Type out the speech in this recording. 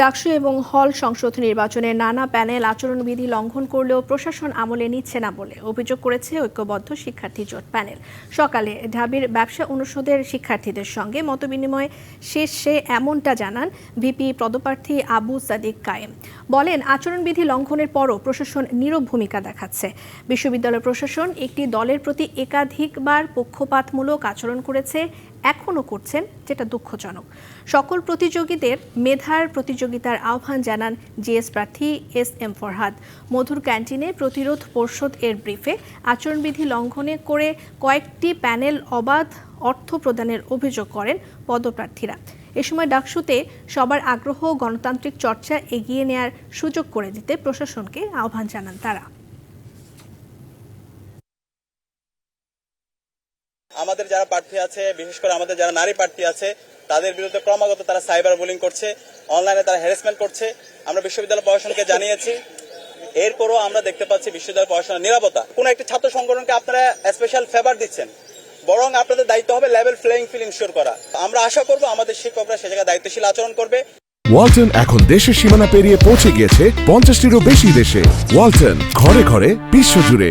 ডাকসু এবং হল সংসদ নির্বাচনে নানা প্যানেল আচরণবিধি লঙ্ঘন করলেও প্রশাসন আমলে নিচ্ছে না বলে অভিযোগ করেছে ঐক্যবদ্ধ শিক্ষার্থী জোট প্যানেল। সকালে ঢাবির ব্যবসা অনুষদের শিক্ষার্থীদের সঙ্গে মতবিনিময় শেষে এমনটা জানান ভিপি পদপ্রার্থী আবু সাদিক কায়েম। বলেন, আচরণবিধি লঙ্ঘনের পরও প্রশাসন নীরব ভূমিকা দেখাচ্ছে। বিশ্ববিদ্যালয় প্রশাসন একটি দলের প্রতি একাধিকবার পক্ষপাতমূলক আচরণ করেছে, এখনও করছেন, যেটা দুঃখজনক। সকল প্রতিযোগীদের মেধার প্রতিযোগিতার আহ্বান জানান জিএস প্রার্থী এস এম ফরহাদ। মধুর ক্যান্টিনে প্রতিরোধ পর্ষদ এর ব্রিফে আচরণবিধি লঙ্ঘনে করে কয়েকটি প্যানেল অবাধ অর্থ প্রদানের অভিযোগ করেন পদপ্রার্থীরা। এ সময় ডাকসুতে সবার আগ্রহ, গণতান্ত্রিক চর্চা এগিয়ে নেয়ার সুযোগ করে দিতে প্রশাসনকে আহ্বান জানান তারা। আমাদের যারা প্রার্থী আছে, বিশেষ করে আমাদের যারা নারী প্রার্থী আছে তাদের বিরুদ্ধে ক্রমাগত তারা সাইবার বুলিং করছে, অনলাইনে তারা হ্যারাসমেন্ট করছে। আমরা বিশ্ববিদ্যালয় প্রশাসনকে জানিয়েছি, এরপরও আমরা দেখতে পাচ্ছি বিশ্ববিদ্যালয় প্রশাসনের নিরাপত্তা। কোন একটি ছাত্র সংগঠনকে আপনারা স্পেশাল ফেভার দিচ্ছেন, বরং আপনাদের দায়িত্ব হবে লেভেল প্লেইং ফিল ইনশিওর করা। আমরা আশা করব আমাদের শিক্ষকরা সে জায়গায় দায়িত্বশীল আচরণ করবে। ওয়ালটন এখন দেশের সীমানা পেরিয়ে পৌঁছে গিয়েছে পঞ্চাশটিরও বেশি দেশে। ওয়ালটন, ঘরে ঘরে, বিশ্বজুড়ে।